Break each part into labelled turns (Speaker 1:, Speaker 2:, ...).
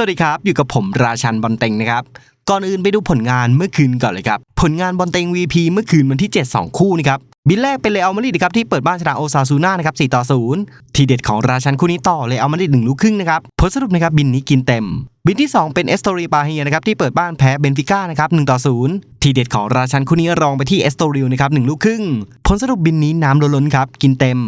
Speaker 1: วัสดีครับ อยู่กับผมราชันบอลเต็งนะครับ ก่อนอื่นไปดูผลงานเมื่อคืนก่อนเลยครับ ผลงานบอลเต็ง VP เมื่อคืนวันที่ 7 2 คู่นะครับบินแรกเป็นเลอัลมาดริดนะครับที่เปิดบ้านชนะโอซาซูน่านะครับ4ต่อ0ทีเด็ดของราชันคู่นี้ต่อเลอัลมาดริด1ลูกครึ่งนะครับผลสรุปนะครับบินนี้กินเต็มบินที่ 2 เป็นเอสโตรีปาเฮียนะครับที่เปิดบ้านแพ้เบนฟิก้านะครับ1ต่อ0ทีเด็ดของราชันคู่นี้รองไปที่เอสโตริลนะครับ1ลูกครึ่ง ผลสรุปบินนี้น้ำล้นๆครับกินเต็ม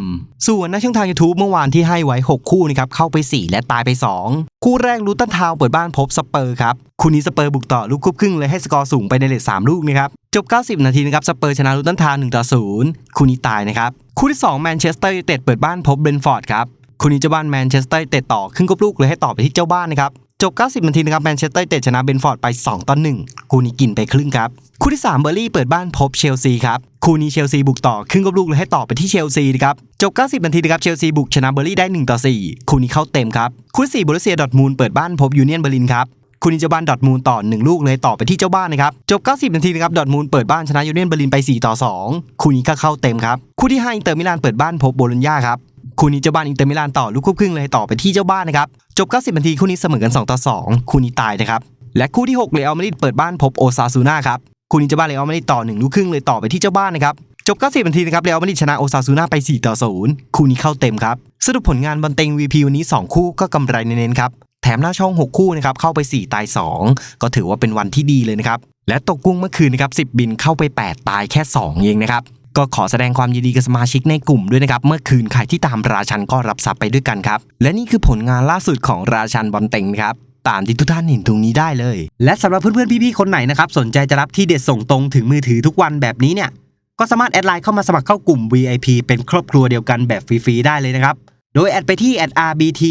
Speaker 1: ส่วนในช่องทาง YouTube เมื่อวานที่ให้ไว้ 6 คู่นะครับเข้าไป 4 และตายไป 2 คู่แรกลูตันทาวเปิดบ้านพบสเปอร์ครับคู่นี้สเปอร์บุกต่อลูกคุบครึ่งเลยให้สกอร์สูงไปในเลท3ลูกนะครับจบ 90 นาทีนะครับสเปอร์ชนะลูตันทาวน์1ต่อ0คู่นี้ตายนะครับคู่ที่2แมนเชสเตอร์ยูไนเต็ดเปิดบ้านพบเบรนฟอร์ดครับคู่นี้เจ้าบ้านแมนเชสเตอร์เต็ดต่อครึ่งกบลูกเลยให้ต่อไปที่เจ้าบ้านนะครับ จบ 90 นาทีนะครับแมนเชสเตอร์เต็ดชนะเบนฟอร์ดไป 2 ต่อ 1 คู่นี้กินไปครึ่งครับ คู่ที่ 3 เบอร์ลี่เปิดบ้านพบเชลซีครับ คู่นี้เชลซีบุกต่อครึ่งกับลูกเลยให้ต่อไปที่เชลซีนะครับ จบ 90 นาทีนะครับเชลซีบุกชนะเบอร์ลี่ได้ 1 ต่อ 4 คู่นี้เข้าเต็มครับ คู่ที่4บรูเซียดอทมูลเปิดบ้านพบยูเนียนเบอร์ลินครับคู่นี้เจ้าบ้านดอทมูลต่อ 1 ลูกเลยต่อไปที่เจ้าบ้านนะครับจบ 90 นาทีนะครับดอทมูลเปิดบ้านชนะยูเนียนเบอร์ลินไป 4 ต่อ 2 คู่นี้ก็เข้าเต็มครับคู่ที่5อินเตอร์มิลานเปิดบ้านพบโบโลญญาครับ คู่นี้เจ้าบ้านอินเตอร์มิลานต่อลูกควบครึ่งเลยต่อไปที่เจ้าบ้านนะครับ จบ 90 นาทีคู่นี้เสมอกัน 2 ต่อ 2 คู่นี้ตายนะครับ และคู่ที่6เรอัลมาดริดเปิดบ้านพบโอซาซูน่าครับ คู่นี้เจ้าบ้านเรอัลมาดริดต่อ 1 ลูกครึ่งเลยต่อไปที่เจ้าบ้านนะครับ จบ 90 นาทีนะครับเรอัลมาดริดชนะโอซาซูน่าไป 4 ต่อ 0 คู่นี้เข้าเต็มครับ สรุปผลงานบอลเต็ง VP วันนี้ 2 คู่ก็กำไรเน้นๆครับ แถมหน้าช่อง 6 คู่นะครับเข้าไป 4 ตาย 2 ก็ถือว่าเป็นวันที่ดีเลยนะครับ และตกกุ้งเมื่อคืนนะครับ10 บินเข้าไป 8 ตายแค่ 2 เองนะครับ ก็ขอแสดงความยินดีกับสมาชิกในกลุ่มด้วยนะครับ เมื่อคืนใครที่ตามราชันก็รับทรัพย์ไปด้วยกันครับ และนี่คือผลงานล่าสุดของราชันบอลเต็งครับตามที่ทุกท่านเห็นตรงนี้ได้เลย และสำหรับเพื่อนๆพี่ๆคนไหนนะครับสนใจจะรับที่เด็ดส่งตรงถึงมือถือทุกวันแบบนี้เนี่ยก็สามารถแอดไลน์เข้ามาสมัครเข้ากลุ่ม VIP เป็นครอบครัวเดียวกันแบบฟรีๆได้เลยนะครับ โดยแอดไปที่ @RBT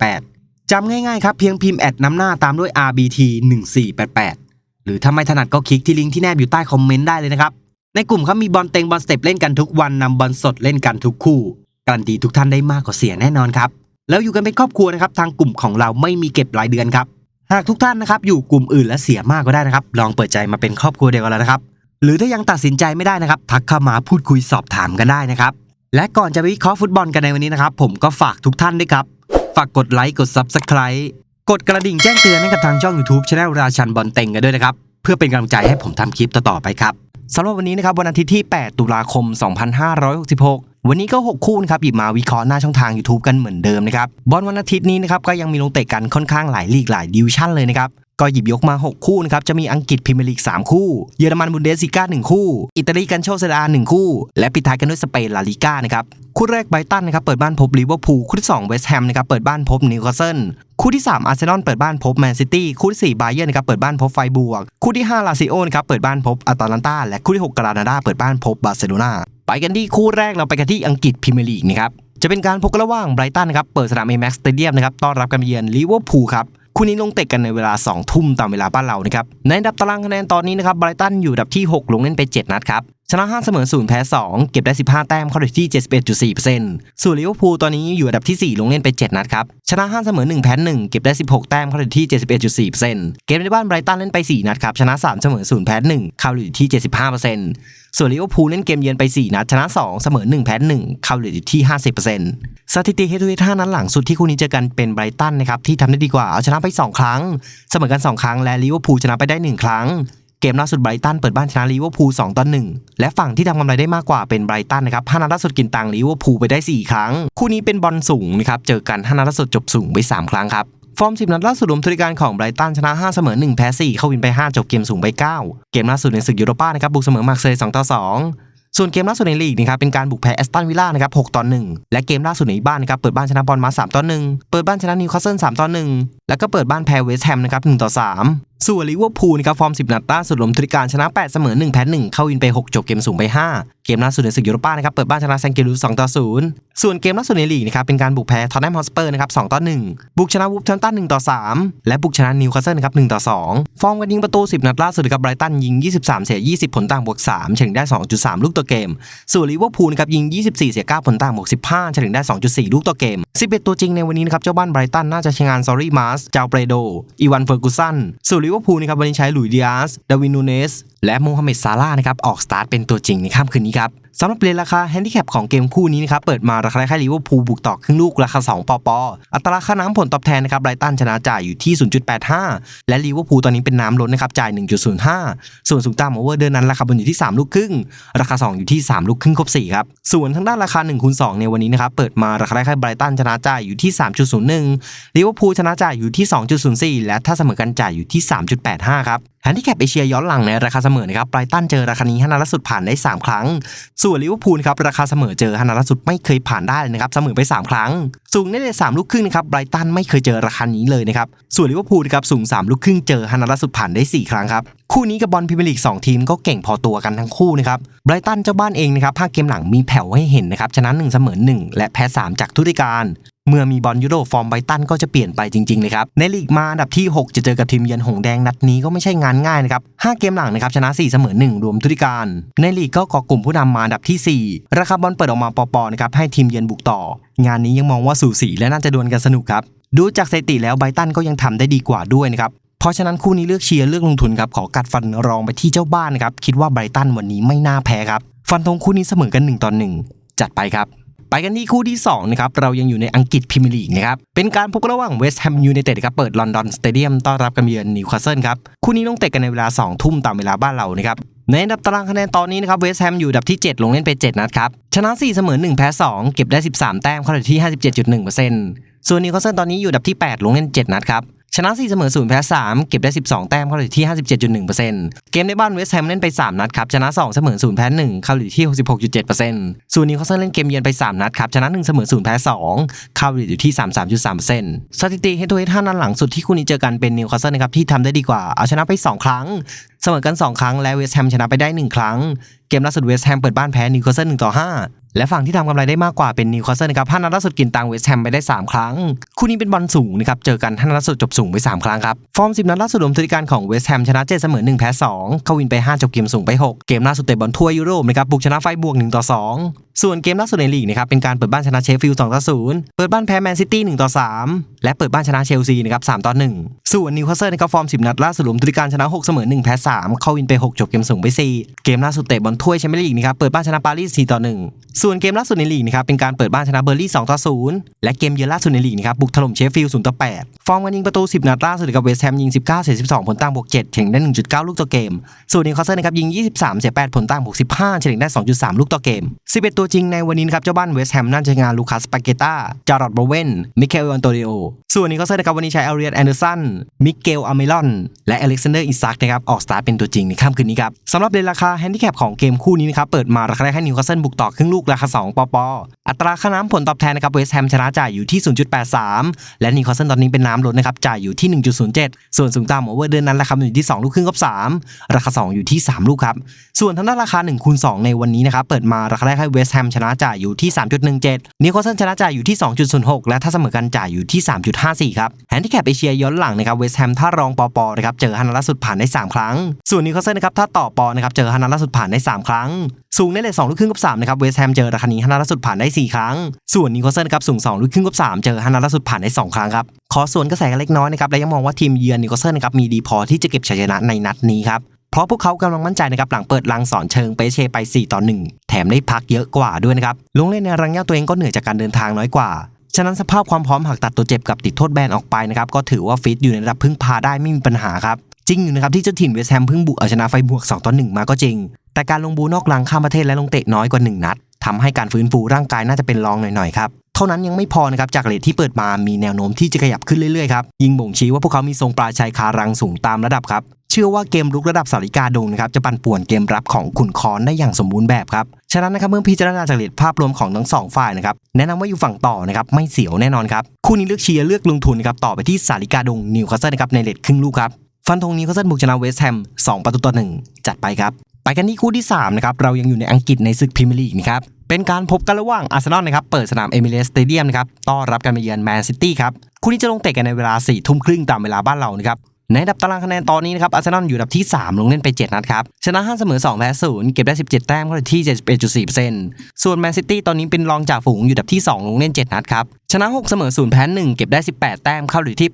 Speaker 1: 1488 จำง่ายๆครับเพียงพิมพ์แอดน้ำหน้าตามด้วย RBT 1488 หรือถ้าไม่ถนัดก็คลิกที่ลิงก์ที่แนบอยู่ใต้คอมเมนต์ได้เลยนะครับ ในกลุ่มเขามีบอลเต็งบอลสเต็ปเล่นกันทุกวันนำบอลสดเล่นกันทุกคู่การันตีทุกท่านได้มากกว่าเสียแน่นอนครับ แล้วอยู่กันเป็นครอบครัวนะครับ ทางกลุ่มของเราไม่มีเก็บรายเดือนครับ หากทุกท่านนะครับอยู่กลุ่มอื่นและเสียมากก็ได้นะครับ ลองเปิดใจมาเป็นครอบครัวเดียวกันแล้วนะครับ หรือถ้ายังตัดสินใจไม่ได้นะครับ ทักเข้ามาพูดคุยสอบถามกันได้นะครับ และก่อนจะวิเคราะห์ฟุตบอลกันในวันนี้นะครับ ผมก็ฝากทุกท่านด้วยครับ ฝากกดไลค์กด Subscribe กดกระดิ่งแจ้งเตือนให้กับทางช่อง YouTube Channel ราชันบอลเต็งกันด้วยนะครับ เพื่อเป็นกำลังใจให้ผมทำคลิปต่อๆไปครับ สำหรับวันนี้นะครับวันอาทิตย์ที่ 8 ตุลาคม 2566วันนี้ก็ 6 คู่นะครับหยิบมาวิเคราะห์หน้าช่องทาง YouTube กันเหมือนเดิมนะครับบอลวันอาทิตย์นี้นะครับก็ยังมีลงเตะกันค่อนข้างหลายลีกหลายดิวชั่นเลยนะครับ ก็หยิบยกมา 6 คู่นะครับ จะมีอังกฤษพรีเมียร์ลีก 3 คู่ เยอรมันบุนเดสซิก้า 1 คู่ อิตาลีกันโชเซดา 1 คู่ และปิดท้ายกันด้วยสเปนลาลิก้านะครับ คู่แรกไบรตันนะครับ เปิดบ้านพบลิเวอร์พูล คู่ที่2เวสต์แฮมนะครับ เปิดบ้านพบนิวคาสเซิล คู่ที่3อาร์เซนอลเปิดบ้านพบแมนซิตี้ คู่ที่4บาเยิร์นะครับ เปิดบ้านพบไฟบวก คู่ที่5ลาซิโอนะครับ เปิดบ้านพบอาตาลันตา และคู่ที่6กรานาดา เปิดบ้านพบบาร์เซโลนาไปกันที่คู่แรกเราไปกันที่อังกฤษพรีเมียร์ลีกนะครับจะเป็นการพบกันระหว่างไบรตันนะครับเปิดสนามเอแม็กซ์สเตเดียมนะครับต้อนรับการเยือนลิเวอร์พูลครับ คู่นี้ลงเตะกันในเวลา 2 ทุ่มตามเวลาบ้านเรานะครับในดับตารางคะแนนตอนนี้นะครับไบรตันอยู่ดับที่ 6 ลงเล่นไป 7 นัดครับ ชนะ5เสมอ0แพ้ 2 เก็บได้ 15 แต้มเข้าอยู่ที่ 71.4%ส่วนลิเวอร์พูลตอนนี้อยู่อันดับที่ 4 ลงเล่นไป 7 นัดครับ ชนะ5เสมอ1แพ้ 1 เก็บได้ 16 แต้มเข้าอยู่ที่ 71.4%เกมในบ้านไบรตันเล่นไป 4 นัดครับชนะ3เสมอ0แพ้1เข้าอยู่ที่ 75%ส่วนลิเวอร์พูลเล่นเกมเยือนไป 4 นัดชนะ 2 เสมอ1แพ้1เข้าอยู่ที่ 50%สถิติเฮดูเฮท่านั้นหลังสุดที่คู่นี้เจอกันเป็นไบรตันนะครับที่ทำได้ดีกว่าเอาชนะไป 2 ครั้ง เสมอกัน 2 ครั้งและลิเวอร์พูลชนะไปได้ 1 ครั้ง เกมล่าสุดไบรตันเปิดบ้านชนะลิเวอร์พูล2ต่อ1และฝั่งที่ทำกำไรได้มากกว่าเป็นไบรตันนะครับ5นัดล่าสุดกินตังลิเวอร์พูลไปได้ 4 ครั้ง คู่นี้เป็นบอลสูงนะครับเจอกัน5นัดล่าสุดจบสูงไป 3 ครั้งครับฟอร์ม 10 นัดล่าสุดรวมทุนการของไบรตันชนะ 5 เสมอ 1 แพ้ 4 เข้าวินไป 5 จบเกมสูงไป 9 เกมล่าสุดในศึกยูโรป้านะครับบุกเสมอมาร์เซย์2ต่อ2ส่วนเกมล่าสุดในลีกนะครับเป็นการบุกแพ้แอสตันวิลล่านะครับ6ต่อ1และเกมล่าสุดในบ้านนะครับเปิดบ้านชนะบอลมา3ต่อ1เปิดบ้านชนะนิวคาสเซิล3ต่อ1แล้วก็เปิดบ้านแพ้เวสต์แฮมนะครับ1ต่อ3 ส่วนลิเวอร์พูลนะครับฟอร์ม 10 นัดล่าสุดลมทุนการชนะ 8 เสมอ 1 แพ้ 1 เข้าวินไป 6 จบเกมสูงไป 5เกมล่าสุดในศึกยูโรป้านะครับเปิดบ้านชนะแซงเกลูส2ต่อ0ส่วนเกมล่าสุดในลีกนะครับเป็นการบุกแพ้ทอตแนมฮอสเปอร์นะครับ2ต่อ1บุกชนะวูฟแฮมตัน1ต่อ3และบุกชนะนิวคาสเซิลนะครับ1ต่อ2ฟอร์มการยิงประตู10นัดล่าสุดกับไบรตันยิง 23 เสีย 20 ผลต่างบวก3เฉลี่ยได้ 2.3 ลูกต่อเกม ส่วนลิเวอร์พูลนะครับยิง 24 เสีย 9 ผลต่างบวก 15เฉลี่ยได้ 2.4 ลูกต่อเกม 11 ตัวจริงในวันนี้นะครับเจ้าบ้านไบรตันน่าจะใช้งานซอรี่มาสจาเปรโดอีวานเฟอร์กูสันส่วนลิเวอร์พูลนะครับวันนี้ใช้หลุยส์ดิอาสดาวินนูเนส และโมฮัมเหม็ดซาร่าห์นะครับออกสตาร์ทเป็นตัวจริงในค่ำคืนนี้ครับ สำหรับเรนราคาแฮนดิแคปของเกมคู่นี้นะครับเปิดมาราคาค่าลิเวอร์พูลบุกต่อครึ่งลูกราคา 2 ปอปออัตราค่าน้ำผลตอบแทนนะครับไบรตันชนะจ่ายอยู่ที่ 0.85 และลิเวอร์พูลตอนนี้เป็นน้ำล้นนะครับจ่าย 1.05 ส่วนสูงต่ำโอเวอร์เดินนั้นราคาบนอยู่ที่ 3 ลูกครึ่ง ราคา 2 อยู่ที่ 3 ลูกครึ่งครบ4ครับส่วนทางด้านราคา1คูณ2ในวันนี้นะครับเปิดมาราคาค่าไบรตันชนะจ่ายอยู่ที่ 3.01ลิเวอร์พูลชนะจ่ายอยู่ที่ 2.04 และถ้าเสมอกันจ่ายอยู่ที่ 3.85 ครับแฮนดิแคปเอเชียย้อนหลังในราคาเสมอนะครับไบรตันเจอราคานี้ห้านัดล่าสุดผ่านได้ 3 ครั้งส่วนลิเวอร์พูลครับราคาเสมอเจอฮานาล่าสุดไม่เคยผ่านได้เลยนะครับเสมอไป 3 ครั้ง สูงได้เลย3ลูกครึ่งนะครับไบรตันไม่เคยเจอราคานี้เลยนะครับส่วนลิเวอร์พูลครับสูง 3 ลูกครึ่งเจอฮานาล่าสุดผ่านได้ 4 ครั้งครับคู่นี้กับบอลพรีเมียร์ลีก2ทีมก็เก่งพอตัวกันทั้งคู่นะครับไบรตันเจ้าบ้านเองนะครับภาคเกมหลังมีแผ่วให้เห็นนะครับชนะ1เสมอ1และแพ้ 3 จากทุกรายการ เมื่อมีบอลยุโรปฟอร์มไบตันก็จะเปลี่ยนไปจริงๆเลยครับในลีกมาอันดับที่ 6 จะเจอกับทีมเยือนหงแดงนัดนี้ก็ไม่ใช่งานง่ายนะครับ5เกมหลังนะครับชนะ 4 เสมอ 1 รวมทุกการ ในลีกก็ก่อกลุ่มผู้นำมาอันดับที่ 4 ราคาบอลเปิดออกมาปอๆนะครับให้ทีมเยือนบุกต่อ งานนี้ยังมองว่าสูสีและน่าจะดวลกันสนุกครับดูจากสถิติแล้วไบตันก็ยังทำได้ดีกว่าด้วยนะครับเพราะฉะนั้นคู่นี้เลือกเชียร์เลือกลงทุนครับขอกัดฟันรองไปที่เจ้าบ้านนะครับคิดว่าไบรตันวันนี้ไม่น่าแพ้ครับ ฟันธงคู่นี้เสมอกัน1ต่อ1จัดไปครับ ไปกันที่คู่ที่2นะครับเรายังอยู่ในอังกฤษพรีเมียร์ลีกนะครับเป็นการพบกันระหว่างเวสต์แฮมยูไนเต็ดครับเปิดลอนดอนสเตเดียมต้อนรับการเยือนนิวคาสเซิลครับคู่นี้ต้องเตะกันในเวลา 2 ทุ่มตามเวลาบ้านเรานะครับในอันดับตารางคะแนนตอนนี้นะครับเวสต์แฮมอยู่อันดับที่ 7 ลงเล่นไป 7 นัดครับ ชนะ 4 เสมอ 1 แพ้ 2 เก็บได้ 13 แต้มเข้าที่ 57.1%ส่วนนิวคาสเซิลตอนนี้อยู่อันดับที่ 8 ลงเล่น 7 นัดครับ ชนะ 4 เสมอ0แพ้ 3 เก็บได้ 12 แต้มเข้าอยู่ที่ 57.1%เกมในบ้านเวสต์แฮมเล่นไป 3 นัดครับ ชนะ 2 เสมอ0แพ้1เข้าอยู่ที่ 66.7%ส่วนนิวคาสเซิลเล่นเกมเยือนไป 3 นัดครับ ชนะ 1 เสมอ0แพ้2เข้าอยู่ที่ 33.3%สถิติเฮดทูเฮด5นัดหลังสุดที่คู่นี้เจอกันเป็นนิวคาสเซิลนะครับที่ทำได้ดีกว่าเอาชนะไป 2 ครั้ง เสมอกัน 2 ครั้งและเวสต์แฮมชนะไปได้ 1 ครั้ง เกมล่าสุดเวสต์แฮมเปิดบ้านแพ้นิวคาสเซิล1ต่อ5 และฝั่งที่ทำกำไรได้มากกว่าเป็นนิวคาสเซิลนะครับ5นัดล่าสุดกินตังเวสต์แฮมไปได้ 3 ครั้ง คู่นี้เป็นบอลสูงนะครับเจอกัน5นัดล่าสุดจบสูงไป 3 ครั้งครับ ฟอร์ม 10 นัดล่าสุดรวมทุกการของเวสต์แฮมชนะ7เสมอ1แพ้2เข้าวินไป 5 จบเกมสูงไป 6 เกมล่าสุดเตะบอลทั่วยุโรปนะครับบุกชนะไฟบวก1ต่อ2ส่วนเกมล่าสุดในลีกนะครับเป็นการเปิดบ้านชนะเชฟฟิลด์2ต่อ0เปิดบ้านแพ้แมนซิตี้1ต่อ3และเปิดบ้านชนะเชลซีนะครับ3ต่อ1ส่วนนิวคาสเซิลนะครับฟอร์ม 10 นัดล่าสุดรวมทุกการชนะ6เสมอ1แพ้3 3 เข้าวินไป 6 จบเกมสูงไป 4 เกมล่าสุดเตะบอลถ้วยแชมเปี้ยนลีกนะครับเปิดบ้านชนะปารีส4ต่อ1ส่วนเกมล่าสุดในลีกนะครับเป็นการเปิดบ้านชนะเบอร์ลี่2ต่อ0และเกมเยือนล่าสุดในลีกนะครับบุกถล่มเชฟฟิลด์0ต่อ8ฟอร์มการยิงประตู 10 นัดล่าสุดกับเวสต์แฮมยิง 19เสีย12 ผลต่างบวก7เฉลี่ยได้ 1.9 ลูกต่อเกม ส่วนนิวคาสเซิลนะครับยิง 23เสีย8ผลต่างบวก15เฉลี่ยได้ 2.3 ลูกต่อเกม 11 ตัวจริงในวันนี้นะครับเจ้าบ้านเวสต์แฮมน่าจะงานลูคัสปาเกต้าจารอดโบเวนมิเคลอันโตนิโอส่วนนิวคาสเซิลนะครับวันนี้ใช้เอเรียนแอนเดอร์สันมิเกลอาเมลอนและอเล็กซานเดอร์อิซักนะครับออกสตาร์เป็นตัวจริงในค่ำคืนนี้ครับสำหรับเรนราคาแฮนดิแคปของเกมคู่นี้นะครับเปิดมาราคาแรกให้นิวคาสเซิลบุกต่อครึ่งลูกราคา 2 ปอปออัตราค่าน้ำผลตอบแทนนะครับเวสต์แฮมชนะจ่ายอยู่ที่ 0.83 และนิวคาสเซิลตอนนี้เป็นน้ำล้นะครับจ่ายอยู่ที่ 1.07 ส่วนสูงต่ำโอเวอร์เดินนั้นราคาอยู่ที่ 2 ลูกครึ่งกับ 3 ราคา 2 อยู่ที่ 3 ลูกครับส่วนทางด้านราคา1คูณ2ในวันนี้นะครับเปิดมาราคาแรกให้เวสต์แฮมชนะจ่ายอยู่ที่ 3.17 นิวคาสเซิลชนะจ่ายอยู่ที่ 2.06 และถ้าเสมอกันจ่ายอยู่ที่ 3.54 ครับแฮนดิแคปเอเชียย้อนหลังนะครับเวสต์แฮมถ้ารองปอปอนะครับเจอฮันนัดล่าสุดผ่านได้ 3 ครั้งส่วนนิวคาสเซิลนะครับถ้าต่อปอนะครับเจอฮันนัดล่าสุดผ่านได้ 3 ครั้ง สูงได้เลย2ลูกครึ่งกับ3นะครับเวสต์แฮมเจอราคานี้ฮันนัดล่าสุดผ่านได้ 4 ครั้ง ส่วนนิวคาสเซิลนะครับสูง2ลูกครึ่งกับ3เจอฮันนัดล่าสุดผ่านได้ 2 ครั้งครับขอส่วนกระแสกันเล็กน้อยนะครับและยังมองว่าทีมเยือนนิวคาสเซิลนะครับมีดีพอที่จะเก็บชัยชนะในนัดนี้ครับเพราะพวกเขากำลังมั่นใจนะครับหลังเปิดลังสอนเชิงเปเชไป 4 ต่อ 1 แถมได้พักเยอะกว่าด้วยนะครับลงเล่นในรังเย่าตัวเองก็เหนื่อยจากการเดินทางน้อยกว่าฉะนั้นสภาพความพร้อมหากตัดตัวเจ็บกับติดโทษแบนออกไปนะครับก็ถือว่าฟิตอยู่ในระดับพึ่งพาได้ไม่มีปัญหาครับ จริงอยู่นะครับที่เจ้าถิ่นเวสแฮมเพิ่งบุกเอาชนะไฟบวก2ต่อ1มาก็จริง แต่การลงบูนอกลังข้ามประเทศและลงเตะน้อยกว่า 1 นัดทำให้การฟื้นฟูร่างกายน่าจะเป็นรองหน่อยๆครับเท่านั้นยังไม่พอนะครับจากเลทที่เปิดมามีแนวโน้มที่จะขยับขึ้นเรื่อยๆครับยิงบ่งชี้ว่าพวกเขามีทรงปลาชายคารังสูงตามระดับครับเชื่อว่าเกมรุกระดับสาริกาดงนะครับจะปั่นป่วนเกมรับของขุนคอนได้อย่างสมบูรณ์แบบครับฉะนั้นนะครับเมื่อพิจารณาจากเลทภาพรวมของทั้งสองฝ่ายนะครับแนะนำว่าอยู่ฝั่งต่อนะครับไม่เสียวแน่นอนครับคู่นี้เลือกเชียร์เลือกลงทุนครับต่อไปที่สาริกาดงนิวคาสเซิลนะครับในเลทครึ่งลูกครับ ฟันธงนิวคาสเซิลบุกชนะเวสต์แฮม2 ประตูต่อ1จัดไปครับ ไปกันที่คู่ที่สามนะครับเรายังอยู่ในอังกฤษในศึกพรีเมียร์ลีกนะครับเป็นการพบกันระหว่างอาร์เซนอลนะครับเปิดสนามเอมิเรสสเตเดียมนะครับต้อนรับการมาเยือนแมนซิตี้ครับคู่นี้จะลงเตะกันในเวลา4ี่ทุ่มครึ่งตามเวลาบ้านเรานะครับในดับตารางคะแนนตอนนี้นะครับอาร์เซนอลอยู่ดับที่ 3 ลงเล่นไป 7 นัดครับชนะ5เสมอ2แพ้0เก็บได้ 17 แต้มก็ที่ 71.4%ส่วนแมนซิตี้ตอนนี้เป็นรองจากฝูงอยู่ดับที่ 2 ลงเล่น 7 นัดครับ ชนะ 6 เสมอ0แพ้1เก็บได้ 18 แต้มเข้าอยู่ที่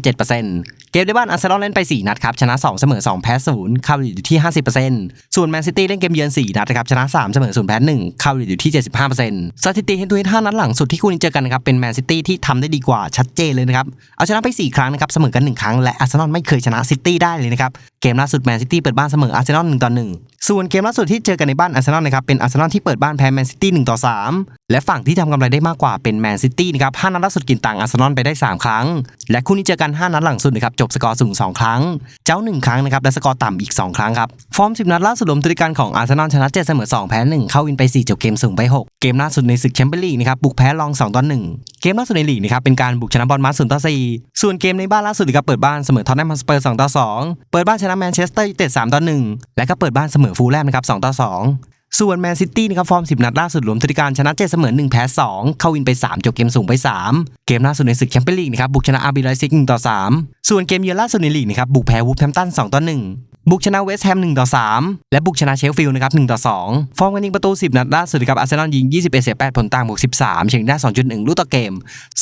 Speaker 1: 85.7%เกมในบ้านอาร์เซนอลเล่นไป 4 นัดครับชนะ 2 เสมอ 2 แพ้0เข้าอยู่ที่ 50%ส่วนแมนซิตี้เล่นเกมเยือน 4 นัดนะครับชนะ 3 เสมอ0แพ้1เข้าอยู่ที่ 75%สถิติเฮนทูเฮน5นัดหลังสุดที่คู่นี้เจอกันนะครับเป็นแมนซิตี้ที่ทำได้ดีกว่าชัดเจนเลยนะครับเอาชนะไป 4 ครั้งนะครับเสมอกัน 1 ครั้งและอาร์เซนอลไม่เคยชนะซิตี้ได้เลยนะครับ เกมล่าสุดแมนซิตี้เปิดบ้านเสมออาร์เซนอล1ต่อ1ส่วนเกมล่าสุดที่เจอกันในบ้านอาร์เซนอลนะครับเป็นอาร์เซนอลที่เปิดบ้านแพ้แมนซิตี้1ต่อ3และฝั่งที่ทำกำไรได้มากกว่าเป็นแมนซิตี้นะครับ5นัดล่าสุดกินต่างอาร์เซนอลไปได้ 3 ครั้ง และคู่นี้เจอกัน 5 นัดหลังสุดนะครับจบสกอร์สูง 2 ครั้ง เจ้า 1 ครั้งนะครับและสกอร์ต่ำอีก 2 ครั้งครับฟอร์ม 10 นัดล่าสุดรวมตุรการของอาร์เซนอลชนะ7เสมอ2แพ้1เข้าวินไป4จบเกมสูงไป 6 เกมล่าสุดในศึกแชมเปี้ยนลีกนะครับบุกแพ้รอง2ต่อ1 เกมล่าสุดในลีกนะครับเป็นการบุกชนะบอลมา0ต่อ4ส่วนเกมในบ้านล่าสุดนะครับเปิดบ้านเสมอทอตแนมฮอตสเปอร์2ต่อ2เปิดบ้านชนะแมนเชสเตอร์ยูไนเต็ด3ต่อ1และก็เปิดบ้านเสมอฟูลแลมนะครับ2ต่อ2ส่วนแมนซิตี้นะครับฟอร์ม 10 นัดล่าสุดรวมทุกการชนะ7เสมอ 1 แพ้ 2 เข้าวินไป 3 จบเกมสูงไป 3 เกมล่าสุดในศึกแชมเปี้ยนลีกนะครับบุกชนะอาร์บีไลซิก1ต่อ 3 ส่วนเกมเยือนล่าสุดในลีกนะครับบุกแพ้วูฟแฮมตัน2ต่อ 1 บุกชนะเวสต์แฮม1ต่อ3และบุกชนะเชลฟิลด์นะครับ1ต่อ2ฟอร์มการยิงประตู 10 นัดล่าสุดนะครับอาร์เซนอลยิง 21 เสีย 8 ผลต่างบวก 13 เฉลี่ยได้ 2.1 ลูกต่อเกม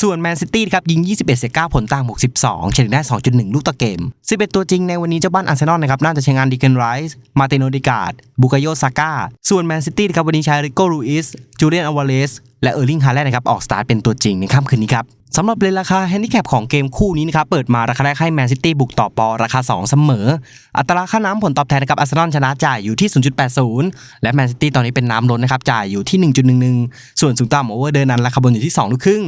Speaker 1: ส่วนแมนซิตี้ครับยิง 21 เสีย 9 ผลต่างบวก 12 เฉลี่ยได้ 2.1 ลูกต่อเกม 11 ตัวจริงในวันนี้เจ้าบ้านอาร์เซนอลนะครับน่าจะใช้งานดิเกนไรส์มาเตโนดิกาดบุกาโยซาก้าส่วนแมนซิตี้ครับวันนี้ใช้ริโกลูอิสจูเลียนอวาเลส และเออร์ลิงฮาแลนด์นะครับออกสตาร์ทเป็นตัวจริงในค่ำคืนนี้ครับสำหรับเลนราคาแฮนดิแคปของเกมคู่นี้นะครับเปิดมาราคาแรกให้แมนซิตี้บุกต่อปอราคา 2 เสมอ อัตราค่าน้ำผลตอบแทนนะครับอาร์เซนอลชนะจ่ายอยู่ที่ 0.80 และแมนซิตี้ตอนนี้เป็นน้ำล้นนะครับจ่ายอยู่ที่ 1.11 ส่วนสูงต่ำโอเวอร์เดินนั้นราคาบนอยู่ที่2ลูกครึ่ง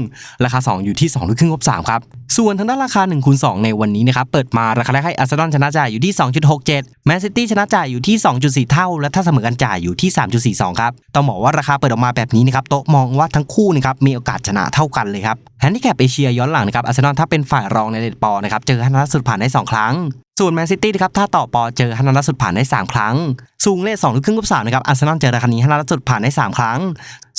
Speaker 1: ราคา 2 อยู่ที่2ลูกครึ่งลบ3ครับส่วนทางด้านราคา1คูณ2ในวันนี้นะครับเปิดมาราคาแรกให้อาร์เซนอลชนะจ่ายอยู่ที่ 2.67 แมนซิตี้ชนะจ่ายอยู่ที่ 2.4 เท่า และถ้าเสมอกันจ่ายอยู่ที่ 3.42 ครับต้องบอกว่าราคาเปิดออกมาแบบนี้นะครับโต๊ะมองวาทั้งคู่นะครับมีโอกาสชนะเท่ากันเลยครับแฮนดิแคปเอเชียย้อนหลังนะครับอาร์เซนอลถ้าเป็นฝ่ายรองในเลดปอนะครับเจอฮันนัดสุดผ่านได้ 2 ครั้ง ส่วนแมนซิตี้นะครับถ้าต่อปอเจอฮันนัดสุดผ่านได้ 3 ครั้งสูงเลข2ลูกครึ่งกับ3นะครับอาร์เซนอลเจอราคานี้ฮันนัดสุดผ่านได้ 3 ครั้ง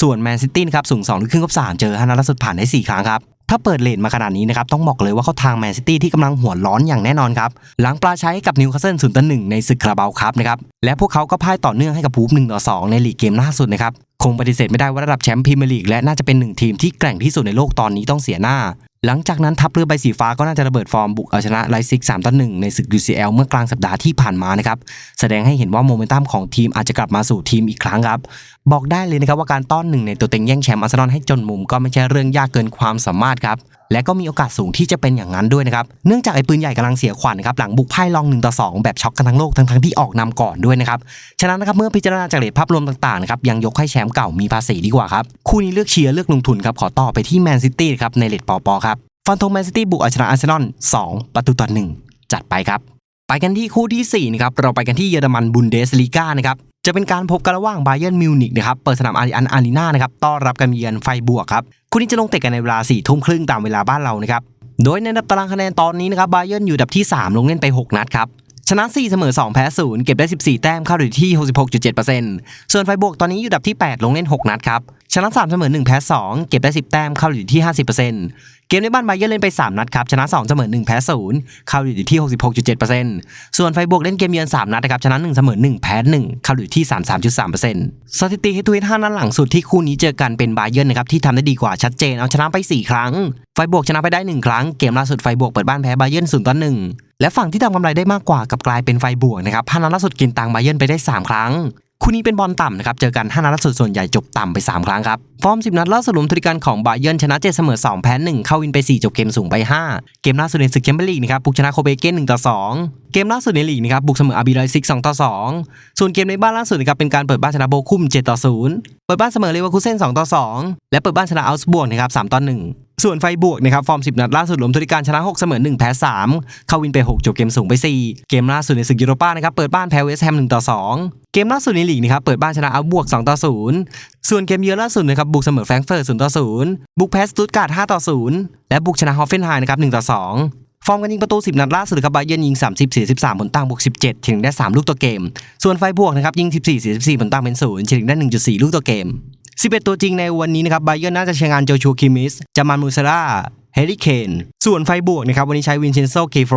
Speaker 1: ส่วนแมนซิตี้นะครับสูง2ลูกครึ่งกับ3เจอฮันนัดสุดผ่านได้ 4 ครั้งครับถ้าเปิดเลนมาขนาดนี้นะครับต้องบอกเลยว่าเขาทางแมนซิตี้ที่กำลังหัวร้อนอย่างแน่นอนครับหลังปลาใช้กับนิวคาสเซิลศูนย์ต่อหนึ่งในศึกคาราบาวครับนะครับและพวกเขาก็พ่ายต่อเนื่องให้กับพูฟหนึ่งต่อสองในลีกเกมล่าสุดนะครับ คงปฏิเสธไม่ได้ว่าระดับแชมป์พรีเมียร์ลีกและน่าจะเป็นหนึ่งทีมที่แกร่งที่สุดในโลกตอนนี้ต้องเสียหน้า หลังจากนั้นทัพเรือใบสีฟ้าก็น่าจะระเบิดฟอร์มบุกเอาชนะไลซิก3ต่อ1ในศึก UCL เมื่อกลางสัปดาห์ที่ผ่านมานะครับ แสดงให้เห็นว่าโมเมนตัมของทีมอาจจะกลับมาสู่ทีมอีกครั้งครับ บอกได้เลยนะครับว่าการต้อนหนึ่งในตัวเต็งแย่งแชมป์อาร์เซนอลให้จนมุมก็ไม่ใช่เรื่องยากเกินความสามารถครับและก็มีโอกาสสูงที่จะเป็นอย่างนั้นด้วยนะครับ เนื่องจากไอ้ปืนใหญ่กำลังเสียขวัญนะครับหลังบุกพ่ายรอง1ต่อ2แบบช็อกกันทั้งโลกทั้งๆที่ออกนำก่อนด้วยนะครับ ฉะนั้นนะครับเมื่อพิจารณาจากเรทภาพรวมต่างๆนะครับยังยกให้แชมป์เก่ามีภาษีดีกว่าครับ คู่นี้เลือกเชียร์เลือกลงทุนครับขอต่อไปที่แมนซิตี้ครับในเรทปอปอครับฟันธงแมนซิตี้บุกเอาชนะอาร์เซนอล2ประตูต่อ1จัดไปครับไปกันที่คู่ที่4นะครับเราไปกันที่เยอรมันบุนเดสลีกานะครับ จะเป็นการพบกันระหว่างไบเ e ร์นมิวนิกนะครับเปิดสนามอาริอันอารีนานะครับต้อนรับการเยือนไฟบวกครับคู่นี้จะลงเตะกันในเวลา4ี่ทุ่มครึ่งตามเวลาบ้านเรานะครับโดยในอัดับตารางคะแนนตอนนี้นะครับไบเ e ร์นอยู่ดับที่ 3 ลงเล่นไป 6 นัดครับชนะ 4 เสมอ 2 แพ้ 0 เก็บได้ 14 แต้มเข้าอยู่ที่ 66.7%ส่วนไฟบวกตอนนี้อยู่ดับที่ 8 ลงเล่น 6 นัดครับ ชนะ 3 เสมอ 1 แพ้ 2 เก็บได้ 10 แต้มเข้าอยู่ที่ 50%เกมในบ้านไบเยอร์เล่นไป 3 นัดครับชนะ2เสมอ1แพ้0เข้าอยู่ที่ 66.7%ส่วนไฟบวกเล่นเกมเยือน3นัดนะครับชนะ1เสมอ1แพ้1เข้าอยู่ที่ 33.3%สถิติเฮดทูเฮด5นัดหลังสุดที่คู่นี้เจอกันเป็นไบเยอร์นะครับที่ทำได้ดีกว่าชัดเจนเอาชนะไป 4 ครั้ง ไฟบวกชนะไปได้ 1 ครั้งเกมล่าสุดไฟบวกเปิดบ้านแพ้ไบเยอร์0ต่อ1และฝั่งที่ทำกำไรได้มากกว่ากับกลายเป็นไฟบวกนะครับ5นัดล่าสุดกินตังไบเยอร์ไปได้ 3 ครั้ง คู่นี้เป็นบอลต่ำนะครับ เจอกัน 5 นัดล่าสุดส่วนใหญ่จบต่ำไป 3 ครั้งครับ ฟอร์ม 10 นัดล่าสุดรวมทุนการของบาเยิร์นชนะ 7 เสมอ 2 แพ้ 1 เข้าวินไป 4 จบเกมสูงไป 5 เกมล่าสุดในศึกแชมเปี้ยนลีกนะครับบุกชนะโคเปนเกน1ต่อ2เกมล่าสุดในลีกนะครับบุกเสมออาร์บีไลซิก2ต่อ2ส่วนเกมในบ้านล่าสุดนะครับเป็นการเปิดบ้านชนะโบคุม7ต่อ0เปิดบ้านเสมอเลเวอร์คูเซ่น2ต่อ2และเปิดบ้านชนะอัลส์บวกนะครับ3ต่อ1 ส่วนไฟบวกนะครับฟอร์ม 10 นัดล่าสุดรวมทุนการชนะ 6 เสมอ 1 แพ้ 3 เข้าวินไป 6 จบเกมสูงไป 4 เกมล่าสุดในศึกยูโรป้านะครับเปิดบ้านแพ้เวสต์แฮม1ต่อ 2 เกมล่าสุดในลีกนะครับเปิดบ้านชนะอัลบวก 2 ต่อ 0 ส่วนเกมเยือนล่าสุดนะครับบุกเสมอแฟรงก์เฟิร์ต0ต่อ 0 บุกแพ้สตุตการ์ด5ต่อ 0 และบุกชนะฮอฟเฟนไฮน์นะครับ1ต่อ 2ฟอร์มการยิงประตู 10 นัดล่าสุดครับบาเยิร์นยิง 30 43ผลต่างบวก 17ถึงได้ 3 ลูกต่อเกม ส่วนไฟบวกนะครับยิง 14 44ผลต่างเป็น0ถึงได้ 1.4 ลูกต่อเกม 11 ตัวจริงในวันนี้นะครับไบเยอร์นน่าจะใช้งานโจชัวคิมิสจามันมูซาร่าเฮริเคนส่วนไฟบวกนะครับวันนี้ใช้วินเชนโซเคโฟ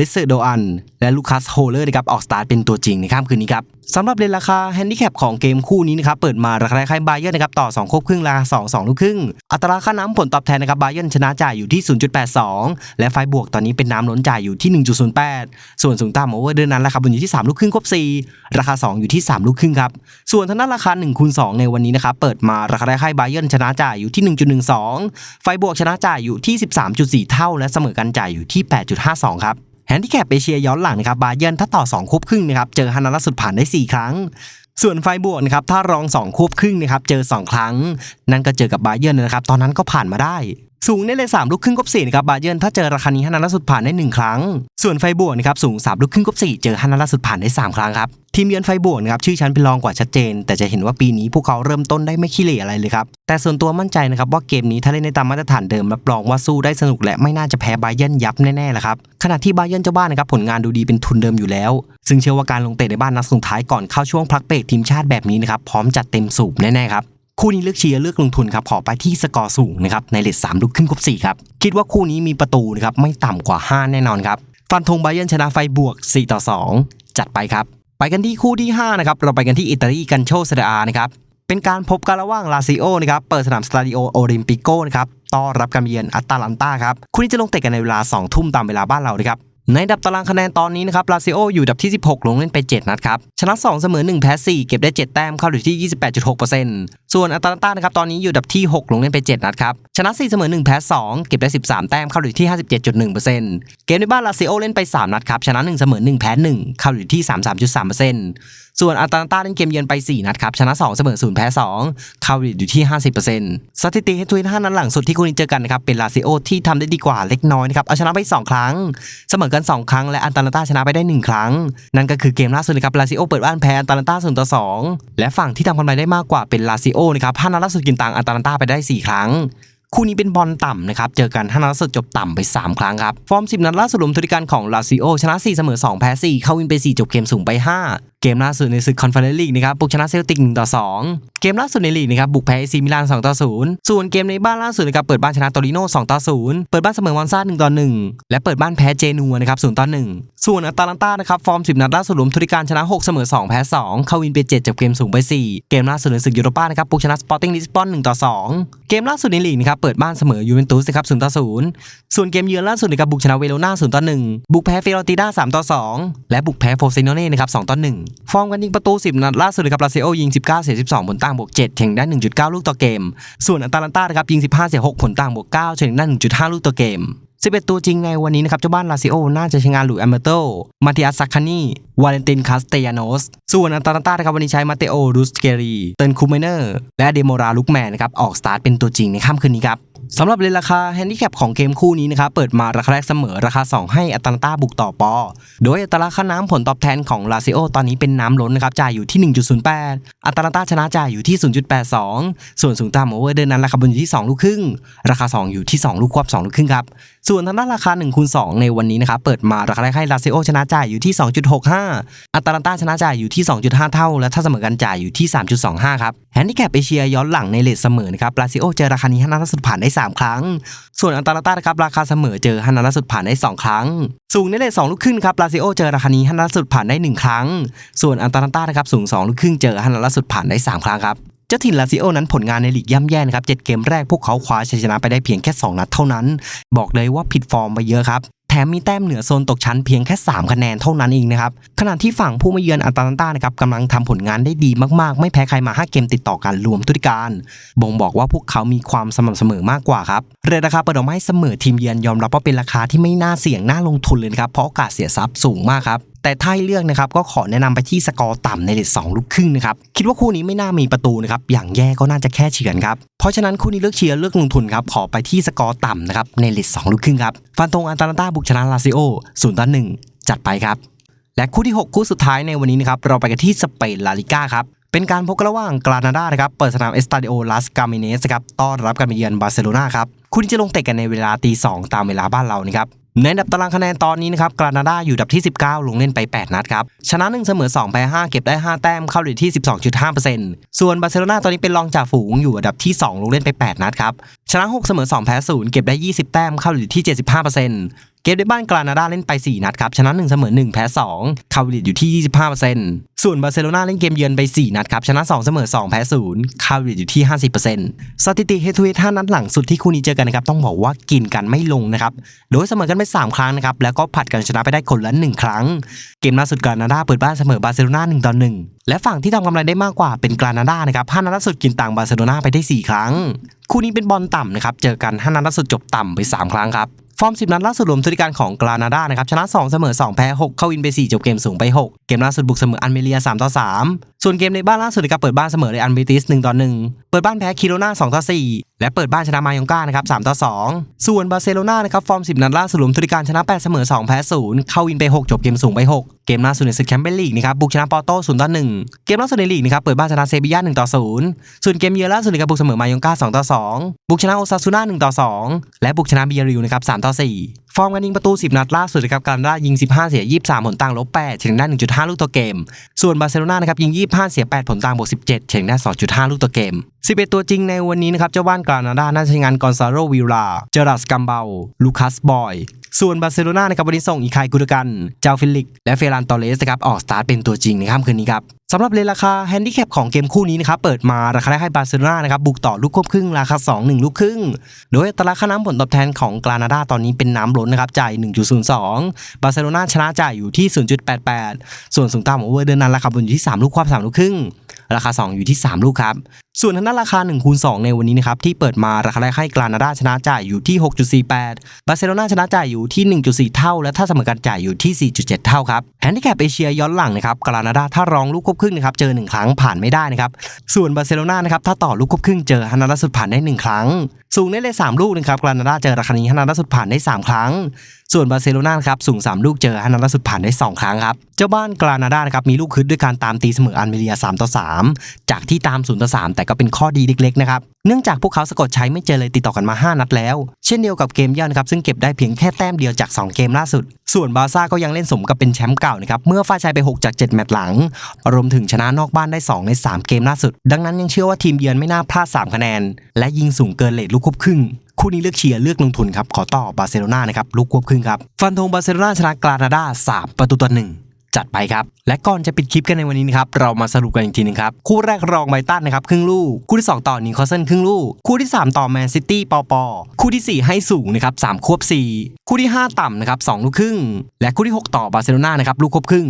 Speaker 1: ริสเซอร์โดอัน และลูคัสโฮเลอร์นะครับออกสตาร์ทเป็นตัวจริงในค่ำคืนนี้ครับสำหรับเรนราคาแฮนดิแคปของเกมคู่นี้นะครับเปิดมาราคาคล้ายบาเยอร์นะครับต่อ 2ควบครึ่งราคา2 2 ลูกครึ่ง อัตราค่าน้ำผลตอบแทนนะครับบาเยอร์ชนะจ่ายอยู่ที่ 0.82 และไฟบวกตอนนี้เป็นน้ำล้นจ่ายอยู่ที่ 1.08 ส่วนสูงต่ำโอเวอร์เดือนนั้นราคาบนอยู่ที่ 3 ลูกครึ่งควบ4ราคา 2 อยู่ที่ 3 ลูกครึ่งครับส่วนทางด้านราคา1คูณ2ในวันนี้นะครับเปิดมาราคาคล้ายบาเยอร์ชนะจ่ายอยู่ที่ 1.12 ไฟบวกชนะจ่ายอยู่ที่ 13.4 เท่า และเสมอกันจ่ายอยู่ที่ 8.52 ครับแฮนดิแคปเอเชียย้อนหลังนะครับบาเยร์นถ้าต่อ 2ควบครึ่งนะครับเจอฮานาล่าสุดผ่านได้ 4 ครั้ง ส่วนไฟบวกนะครับถ้ารอง2ควบครึ่งนะครับเจอ 2 ครั้ง นั่นก็เจอกับบาเยร์นนะครับตอนนั้นก็ผ่านมาได้ สูงได้เลย3ลูกครึ่งควบ4นะครับบาเยร์นถ้าเจอราคานี้ฮันนาล่าสุดผ่านได้ 1 ครั้ง ส่วนไฟบวกนะครับสูง3ลูกครึ่งควบ4เจอฮันนาล่าสุดผ่านได้ 3 ครั้งครับทีมเยือนไฟบวกนะครับชื่อชั้นเป็นรองกว่าชัดเจน แต่จะเห็นว่าปีนี้พวกเขาเริ่มต้นได้ไม่ขี้เหร่อะไรเลยครับแต่ส่วนตัวมั่นใจนะครับว่าเกมนี้ถ้าเล่นในตามมาตรฐานเดิมรับรองว่าสู้ได้สนุกและไม่น่าจะแพ้บาเยร์นยับแน่ๆแหละครับขณะที่บาเยร์นเจ้าบ้านนะครับผลงานดูดีเป็นทุนเดิมอยู่แล้ว ซึ่งเชื่อว่าการลงเตะในบ้านนัดสุดท้ายก่อนเข้าช่วงพักเบรกทีมชาติแบบนี้นะครับพร้อมจัดเต็มสูบแน่ๆครับ คู่นี้เลือกเชียร์เลือกลงทุนครับขอไปที่สกอร์สูงนะครับในเลทสามลูกครึ่งครบสี่ครับคิดว่าคู่นี้มีประตูนะครับไม่ต่ำกว่า 5 แน่นอนครับฟันธงไบเยนชนะไฟบวก 4 ต่อ 2 จัดไปครับ ไปกันที่คู่ที่ 5 นะครับ เราไปกันที่อิตาลีกันโชเซเดอานะครับ เป็นการพบกันระหว่างลาซิโอนะครับ เปิดสนามสตาดิโอโอลิมปิโกนะครับต้อนรับการเยือนอัตาลันตาครับ คู่นี้จะลงเตะกันในเวลา 2 ทุ่มตามเวลาบ้านเรานะครับ ในดับตารางคะแนนตอนนี้นะครับลาซิโออยู่ดับที่ 16 ลงเล่นไป 7 นัดครับ ชนะ 2 เสมอ 1 แพ้ 4 เก็บได้ 7 แต้มเข้าอยู่ที่ 28.6%ส่วนอัตแลนตานะครับตอนนี้อยู่ดับที่ 6 ลงเล่นไป 7 นัดครับ ชนะ 4 เสมอ 1 แพ้ 2 เก็บได้ 13 แต้มเข้าอยู่ที่ 57.1%เกมในบ้านลาซิโอเล่นไป 3 นัดครับ ชนะ 1 เสมอ 1 แพ้ 1 เข้าอยู่ที่ 33.3%ส่วนอัตแลนตาเล่นเกมเยือนไป 4 นัดครับ ชนะ 2 เสมอ 0 แพ้ 2 เข้าอยู่ที่ 50%สถิติให้ทุย5นัดหลังสุดที่คู่นี้เจอกันนะครับเป็นลาซิโอที่ทำได้ดีกว่าเล็กน้อยนะครับเอาชนะไป 2 ครั้ง เสมอกัน 2 ครั้ง และอันตาลันตาชนะไปได้ 1 ครั้ง นั่นก็คือเกมล่าสุดนะครับลาซิโอเปิดบ้านแพ้อันตาลันตา0ต่อ2และฝั่งที่ทำกำไรได้มากกว่าเป็นลาซิโอนะครับห้านัดล่าสุดกินตังอัตาลันตาไปได้ 4 ครั้งคู่นี้เป็นบอลต่ำนะครับ เจอกันห้านัดล่าสุดจบต่ำไป 3 ครั้งครับ ฟอร์ม 10 นัดล่าสุดรวมทุนการของลาซิโอชนะ 4 เสมอ 2 แพ้ 4 เข้าวินไป 4 จบเกมสูงไป 5 เกมล่าสุดในศึกคอนเฟอเรนซ์ลีกนะครับบุกชนะเซลติก1ต่อ 2 เกมล่าสุดในลีกนะครับบุกแพ้เอซีมิลาน 2 ต่อ 0 ส่วนเกมในบ้านล่าสุดนะครับเปิดบ้านชนะโตริโน่2ต่อ 0 เปิดบ้านเสมอมอนซา1ต่อ 1 และเปิดบ้านแพ้เจนัวนะครับ0ต่อ 1 ส่วนอัตแลนตานะครับฟอร์ม 10 นัดล่าสุดรวมทุนการชนะ 6 เสมอ 2 แพ้ 2 เข้าวินไป 7จบเกมสูงไป 4 เกมล่าสุดในศึกยูโรป้านะครับบุกชนะสปอร์ติ้งลิสบอน1ต่อ 2 เกมล่าสุดในลีกนะครับเปิดบ้านเสมอยูเวนตุสนะครับ0ต่อ0ส่วนเกมเยือนล่าสุดนะครับบุกชนะเวโรนา0ต่อ1บุกแพ้เฟโรติน่า3ต่อ2 และบุกแพ้โฟเซโนเน่นะครับ2ต่อ1ฟอร์มการยิงประตู 10 นัดล่าสุดนะครับลาเซโอยิง 19 เสีย 12 ผลต่างบวก7เฉ่งได้ 1.9 ลูกต่อเกม ส่วนอัตแลนตานะครับยิง 15 เสีย 6 ผลต่างบวก 9 เฉ่งได้1.5 ลูกต่อเกม 11 ตัวจริงในวันนี้นะครับเจ้าบ้านลาซิโอน่าจะใช้งานหลุยส์แอมเบโตมาติอัสซักคานีวาเลนตินคาสเตยานสส่วนอัตแลนตานะครับวันนี้ใช้มาเตโอรูสเกรีเติร์นคูเมเนอร์และเดโมราลุกแมนนะครับออกสตาร์ทเป็นตัวจริงในค่ำคืนนี้ครับสำหรับเลนราคาแฮนดิแคปของเกมคู่นี้นะครับเปิดมาราคาแรกเสมอราคา 2 ให้อัตแลนตาบุกต่อปอ โดยอัตราค่าน้ำผลตอบแทนของลาซิโอตอนนี้เป็นน้ำล้นนะครับจ่ายอยู่ที่ 1.08 อัตแลนตาชนะจ่ายอยู่ที่ 0.82 ส่วนสูงต่ำโอเวอร์เดินนั้นราคาบนอยู่ที่ 2 ลูกครึ่ง ราคา 2 อยู่ที่ 2 ลูกควบ 2 ลูกครึ่งครับ ส่วนทางด้านราคา1คูณ2ในวันนี้นะครับ เปิดมาราคาแรกให้ลาซิโอชนะจ่ายอยู่ที่ 2.65 อัตแลนตาชนะจ่ายอยู่ที่ 2.5 เท่า และถ้าเสมอกันจ่ายอยู่ที่ 3.25 ครับ แฮนดิแคปเอเชียย้อนหลังในเลทเสมอนะครับลาซิโอเจอราคานี้ห้านัดล่าสุดผ่านได้ 3 ครั้ง ส่วนอัตาลาต้านะครับราคาเสมอเจอฮันนัดล่าสุดผ่านได้ 2 ครั้ง สูงในเลท2ลูกครึ่งครับลาซิโอเจอราคานี้ฮันนัดล่าสุดผ่านได้ 1 ครั้ง ส่วนอัตาลาต้านะครับสูง2ลูกครึ่งเจอฮันนัดล่าสุดผ่านได้ 3 ครั้งครับเจ้าถิ่นลาซิโอนั้นผลงานในลีกย่ำแย่นะครับ 7 เกมแรกพวกเขาคว้าชัยชนะไปได้เพียงแค่ 2 นัดเท่านั้น บอกเลยว่าผิดฟอร์มไปเยอะครับ แถมมีแต้มเหนือโซนตกชั้นเพียงแค่ 3 คะแนนเท่านั้นเองนะครับ ขณะที่ฝั่งผู้มาเยือนอัตแลนตานะครับกำลังทำผลงานได้ดีมากๆ ไม่แพ้ใครมา 5 เกมติดต่อกันรวมทุกการบ่งบอกว่าพวกเขามีความสม่ำเสมอมากกว่าครับเรทราคาเปิดออกมาให้เสมอทีมเยือนยอมรับว่าเป็นราคาที่ไม่น่าเสี่ยงน่าลงทุนเลยครับเพราะโอกาสเสียทรัพย์สูงมากครับ แต่ถ้าเลือกนะครับก็ขอแนะนำไปที่สกอร์ต่ำในเลทสองลูกครึ่งนะครับคิดว่าคู่นี้ไม่น่ามีประตูนะครับอย่างแย่ก็น่าจะแค่เฉือนครับเพราะฉะนั้นคู่นี้เลือกเชียร์เลือกลงทุนครับขอไปที่สกอร์ต่ำนะครับในเลทสองลูกครึ่งครับฟันธงอันตาลันตาบุกชนะลาซิโอศูนย์ต่อหนึ่งจัดไปครับและคู่ที่ 6 คู่สุดท้ายในวันนี้นะครับเราไปกันที่สเปนลาลิก้าครับ เป็นการพบกันระหว่างกรานาดานะครับเปิดสนามเอสตาดิโอลาสกาเมเนสครับต้อนรับการมาเยือนบาร์เซโลนาครับคู่นี้จะลงเตะกันในเวลาตีสองตามเวลาบ้านเรานะครับในอันดับตารางคะแนนตอนนี้นะครับกรานาดาอยู่ดับที่ 19 ลงเล่นไป 8 นัดครับ ชนะ 1 เสมอ 2 แพ้ 5 เก็บได้ 5 แต้มเข้าอยู่ที่ 12.5%ส่วนบาร์เซโลนาตอนนี้เป็นรองจ่าฝูงอยู่อันดับที่ 2 ลงเล่นไป 8 นัดครับ ชนะ 6 เสมอ 2 แพ้ 0 เก็บได้ 20 แต้มเข้าอยู่ที่ 75% เกมในบ้านกรานาดาเล่นไป 4 นัดครับชนะ1เสมอ1แพ้2คาวิลิตอยู่ที่ 25%ส่วนบาร์เซโลนาเล่นเกมเยือนไป 4 นัดครับชนะ2เสมอ2แพ้0คาวิลิตอยู่ที่ 50%สถิติเฮทูเฮ5นัดหลังสุดที่คู่นี้เจอกันนะครับต้องบอกว่ากินกันไม่ลงนะครับโดยเสมอกันไป 3 ครั้งนะครับแล้วก็ผัดกันชนะไปได้คนละ 1 ครั้ง เกมล่าสุดกรานาดาเปิดบ้านเสมอบาร์เซโลนา1ต่อ1และฝั่งที่ทำกำไรได้มากกว่าเป็นกรานาดานะครับ5นัดล่าสุดกินตังบาร์เซโลนาไปได้ 4 ครั้ง คู่นี้เป็นบอลต่ำนะครับเจอกัน5นัดล่าสุดจบต่ำไป 3 ครั้งครับ ฟอร์ม 10 นัดล่าสุดรวมธุริการของกรานาดานะครับชนะ 2 เสมอ 2 แพ้ 6 เข้าวินไป 4 จบเกมสูงไป 6 เกมล่าสุดบุกเสมออันเมเลีย 3 ต่อ 3 ส่วนเกมในบ้านล่าสุดกับเปิดบ้านเสมอในอันเบติส 1 ต่อ 1 เปิดบ้านแพ้คิโรนา2ต่อ 4 และเปิดบ้านชนะมายองกานะครับ 3 ต่อ 2 ส่วนบาร์เซโลนานะครับฟอร์ม 10 นัดล่าสุดรวมธุริการชนะ 8 เสมอ 2 แพ้ 0 เข้าวินไป 6 จบเกมสูงไป 6 เกมล่าสุดในศึกแชมเปี้ยนลีกนะครับบุกชนะปอร์โต้0ต่อ1เกมล่าสุดในลีกนะครับเปิดบ้านชนะเซบีย่า1ต่อ0ส่วนเกมเยือนล่าสุดนะครับบุกเสมอมายองกา2ต่อ2บุกชนะโอซาซูน่า1ต่อ2และบุกชนะเบียริวนะครับ3ต่อ4ฟอร์มการยิงประตู 10 นัดล่าสุดนะครับการด้ยิง 15 เสีย 23 ผลต่างลบ8เฉลี่ยได้1.5 ลูกต่อเกม ส่วนบาร์เซโลนานะครับยิง 25 เสีย 8 ผลต่างบวก17เฉลี่ยได้2.5 ลูกต่อเกม 11 ตัวจริงในวันนี้นะครับเจ้าบ้านกรานาดาน่าจะใช้งานกอนซาโรวิลาเจอรัสกัมเบาลูคัสบอย ส่วนบาร์เซโลนานะครับวันนี้ส่งอีคายกุลกัน เจ้าฟิลิก และเฟรานตอเลสนะครับออกสตาร์ทเป็นตัวจริงในค่ำคืนนี้ครับสำหรับเลนราคาแฮนดิแคปของเกมคู่นี้นะครับเปิดมาราคาได้ให้บาร์เซโลนานะครับบุกต่อลูกควบครึ่งราคา 2 1 ลูกครึ่ง โดยตราค่าน้ำผลตอบแทนของกรานาดาตอนนี้เป็นน้ำล้นนะครับจ่าย 1.02 บาร์เซโลนาชนะจ่ายอยู่ที่ 0.88 ส่วนสูงต่ำโองเวอร์เดินนั้นราคาบนอยู่ที่ 3 ลูกควบ3ลูกครึ่งราคา 2 อยู่ที่ 3 ลูกครับ ส่วนทางด้านราคา1คูณ2ในวันนี้นะครับที่เปิดมาราคาแรกให้กรานาดาชนะจ่ายอยู่ที่ 6.48 บาร์เซโลนาชนะจ่ายอยู่ที่ 1.4 เท่า และถ้าเสมอกันจ่ายอยู่ที่ 4.7 เท่าครับแฮนดิแคปเอเชียย้อนหลังนะครับกรานาดาถ้ารองลูกควบครึ่งนะครับเจอ 1 ครั้งผ่านไม่ได้นะครับส่วนบาร์เซโลนานะครับถ้าต่อลูกควบครึ่งเจอฮันาดาสุดผ่านได้ 1 ครั้ง สูงได้เลย 3 ลูกนะครับกรานาดาเจอราคานี้ฮันนาดาสุดผ่านได้ 3 ครั้ง ส่วนบาร์เซโลนาครับสูง 3 ลูกเจอฮันนาดาสุดผ่านได้ 2 ครั้งครับ เจ้าบ้านกรานาดานครับมีลูกคึดด้วยการตามตีเสมออันเมเรีย3ต่อ3จากที่ตาม0ต่อ3แต่ก็เป็นข้อดีเล็กๆนะครับเนื่องจากพวกเขาสะกดใช้ไม่เจอเลยติดต่อกันมา 5 นัดแล้ว เช่นเดียวกับเกมเย่านะครับซึ่งเก็บได้เพียงแค่แต้มเดียวจาก 2 เกมล่าสุด ส่วนบาร์ซ่าก็ยังเล่นสมกับเป็นแชมป์เก่านะครับเมื่อฟาชัยไป 6 จาก 7 แมตช์หลัง รวมถึงชนะนอกบ้านได้ 2 ใน 3 เกมล่าสุด ดังนั้นยังเชื่อว่าทีมเยือนไม่น่าพลาด3คะแนน และยิงสูงเกินเลทลูกควบครึ่ง คู่นี้เลือกเชียร์เลือกลงทุนครับขอต่อบาร์เซโลนานะครับลูกควบครึ่งครับฟันธงบาร์เซโลนาชนะกรานาดา3 ประตูต่อหนึ่งจัดไปครับ และก่อนจะปิดคลิปกันในวันนี้นะครับ เรามาสรุปกันอีกทีหนึงครับ คู่แรกรองไบตันนะครับ ครึ่งลูก คู่ที่ 2 ต่อนิวคาสเซิลครึ่งลูก คู่ที่ 3 ต่อแมนซิตี้ปอปอคู่ทีสี่4 ให้สูงนะครับ3ควบ 4 คู่ที่ 5 ต่ำนะครับ2ลูกครึ่ง และคู่ที่ 6 ต่อบาร์เซโลนานะครับลูกควบครึ่ง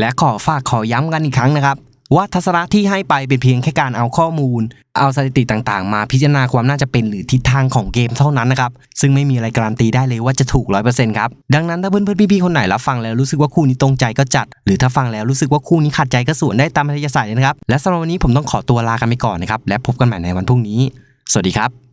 Speaker 1: และขอฝากขอย้ำกันอีกครั้งนะครับ ว่าทัศนะที่ให้ไปเป็นเพียงแค่การเอาข้อมูล เอาสถิติต่างๆ มาพิจารณาความน่าจะเป็นหรือทิศทางของเกมเท่านั้นนะครับ ซึ่งไม่มีอะไรการันตีได้เลยว่าจะถูก 100%ครับ ดังนั้นถ้าเพื่อนๆพี่ๆคนไหนรับฟังแล้วรู้สึกว่าคู่นี้ตรงใจก็จัด หรือถ้าฟังแล้วรู้สึกว่าคู่นี้ขัดใจก็สวนได้ตามอัธยาศัยเลยนะครับ และสำหรับวันนี้ผมต้องขอตัวลากันไปก่อนนะครับ และพบกันใหม่ในวันพรุ่งนี้ สวัสดีครับ